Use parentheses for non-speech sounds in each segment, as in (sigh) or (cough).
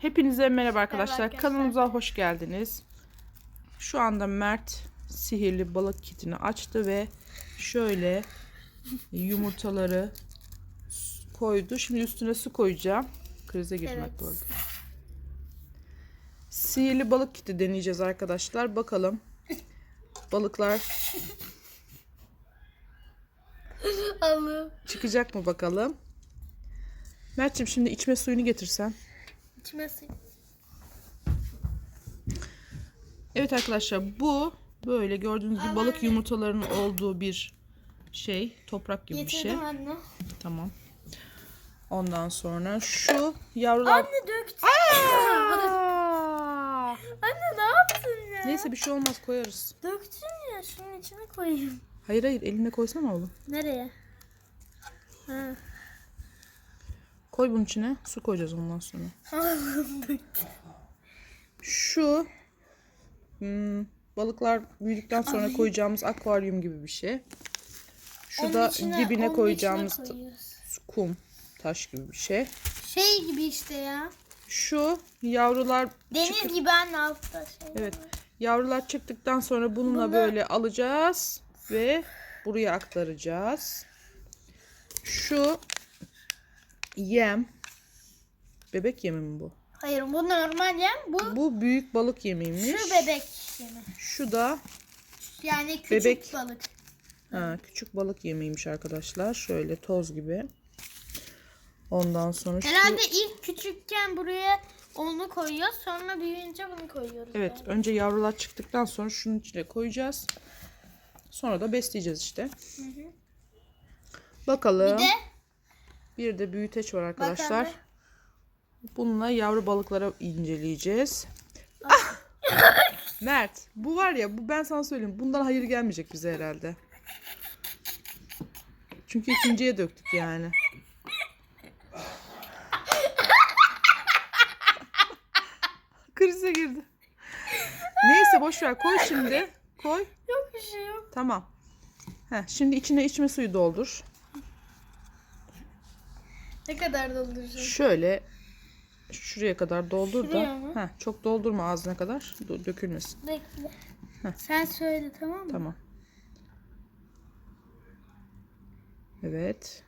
Hepinize merhaba arkadaşlar. arkadaşlar. Kanalımıza hoş geldiniz. Şu anda Mert sihirli balık kitini açtı ve şöyle yumurtaları koydu. Şimdi üstüne su koyacağım. Krize girmek Evet. bu arada. Sihirli balık kiti deneyeceğiz arkadaşlar. Bakalım. Balıklar çıkacak mı bakalım. Mert'ciğim şimdi içme suyunu getirsen. İçime. Evet arkadaşlar bu böyle gördüğünüz gibi balık yumurtalarının olduğu bir şey. Toprak gibi bir şey. Getirdim anne. Tamam. Ondan sonra şu yavrular... Anne döktün. Aa! Anne ne yaptın ya? Neyse bir şey olmaz koyarız. Döktün ya şunun içine koyayım. Hayır hayır eline koysana oğlum. Nereye? Ha. Koy bunun içine. Su koyacağız ondan sonra. Şu hmm, balıklar büyüdükten sonra koyacağımız akvaryum gibi bir şey. Şu Onun da içine- dibine koyacağımız kum, taş gibi bir şey. Şey gibi işte ya. Şu yavrular Deniz çıkıp- gibi anne altta şey. evet yavrular çıktıktan sonra bununla Bunu- böyle alacağız ve buraya aktaracağız. Şu yem bebek yemi mi bu? Hayır bu normal yem. Bu Bu büyük balık yemiymiş. şu bebek yemi. Şu da Yani küçük Bebek. balık. ha, küçük balık yemiymiş arkadaşlar. Şöyle toz gibi. Ondan sonra şu Herhalde ilk küçükken buraya onu koyuyoruz. Sonra büyüyünce bunu koyuyoruz. Evet, önce yavrular çıktıktan sonra şunun içine koyacağız. Sonra da besleyeceğiz işte. Bakalım. Bir de Bir de büyüteç var arkadaşlar. Bakalım. Bununla yavru balıklara inceleyeceğiz. Ah! Mert, bu var ya, bu ben sana söyleyeyim. Bundan hayır gelmeyecek bize herhalde. Çünkü ikinciye döktük yani. Krize girdi. Neyse boş ver. Koy şimdi. Koy. yok bir şey yok. Tamam. Heh, şimdi içine içme suyu doldur. Ne kadar dolduracağım? Şöyle şuraya kadar doldur Şuraya da. mı? Heh, çok doldurma ağzına kadar. dö- Dökülmesin. Bekle. Heh. Sen söyle tamam mı? Tamam. Evet.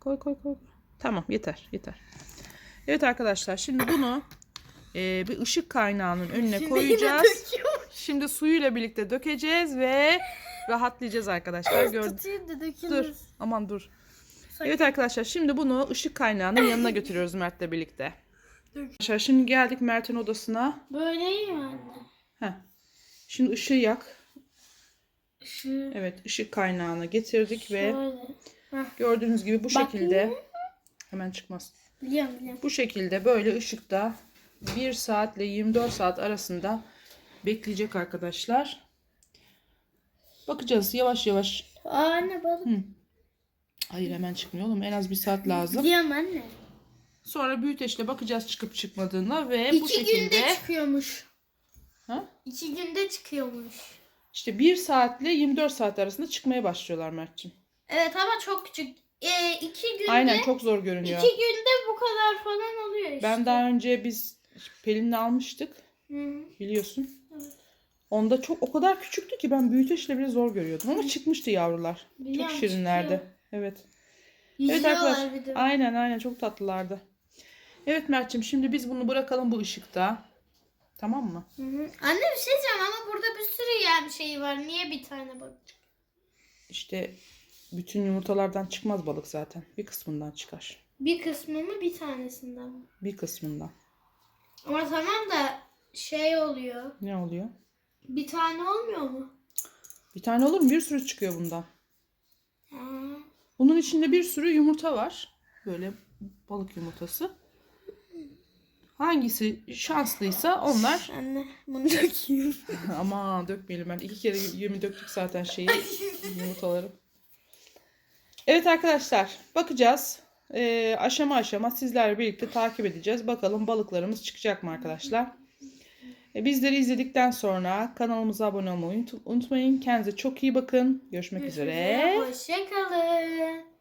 Koy koy koy. Tamam yeter yeter. Evet arkadaşlar şimdi bunu e, bir ışık kaynağının önüne Şimdi koyacağız. döküyorum. Şimdi suyuyla birlikte dökeceğiz ve rahatlayacağız arkadaşlar. Gördüm. Tutayım da Dur. dökülür. Aman dur. Evet arkadaşlar şimdi bunu ışık kaynağının yanına götürüyoruz Mert'le birlikte. Arkadaşlar şimdi geldik Mert'in odasına. Böyle iyi mi anne? Heh. Şimdi ışığı yak. Şu Evet ışık kaynağına getirdik ve şöyle. gördüğünüz gibi bu Bakayım. şekilde hemen çıkmaz. Biliyorum biliyorum. Bu şekilde böyle ışıkta 1 saatle 24 saat arasında bekleyecek arkadaşlar. Bakacağız yavaş yavaş. Aa anne balık. Hayır hemen çıkmıyor oğlum en az bir saat lazım. Biliyorum anne. Sonra büyüteçle bakacağız çıkıp çıkmadığına ve bu İki günde şekilde çıkıyormuş. ha? İki günde çıkıyormuş. işte 1 saatle 24 saat arasında çıkmaya başlıyorlar Mert'ciğim. Evet ama çok küçük. Ee, iki günde, Aynen çok zor görünüyor. iki günde bu kadar falan oluyor işte. Ben daha önce biz Pelin'le almıştık Hı hı. biliyorsun. Onda çok o kadar küçüktü ki ben büyüteçle bile zor görüyordum ama çıkmıştı yavrular. Biliyorum, çok şirinlerdi. çıkıyor. Evet. Evet Yüzüyorlar arkadaşlar. bir de. Aynen aynen çok tatlılardı. Evet Mert'ciğim şimdi biz bunu bırakalım bu ışıkta. Tamam mı? Hı hı. Anne bir şey diyeceğim ama burada bir sürü yem şeyi var. Niye bir tane balık? İşte bütün yumurtalardan çıkmaz balık zaten. Bir kısmından çıkar. Bir kısmı mı bir tanesinden mi? Bir kısmından. Ama tamam da şey oluyor. Ne oluyor? Bir tane olmuyor mu? Bir tane olur mu? Bir sürü çıkıyor bundan. Ha. Bunun içinde bir sürü yumurta var. Böyle balık yumurtası. Hangisi şanslıysa onlar (laughs) Anne bunu döküyorum. (laughs) Ama dökmeyelim ben. iki kere yemi döktük zaten şeyi. (laughs) yumurtaları. Evet arkadaşlar bakacağız. Ee, aşama aşama sizlerle birlikte takip edeceğiz. Bakalım balıklarımız çıkacak mı arkadaşlar. Ee, bizleri izledikten sonra kanalımıza abone olmayı unut- unutmayın. Kendinize çok iyi bakın. Görüşmek üzere. Hoşçakalın.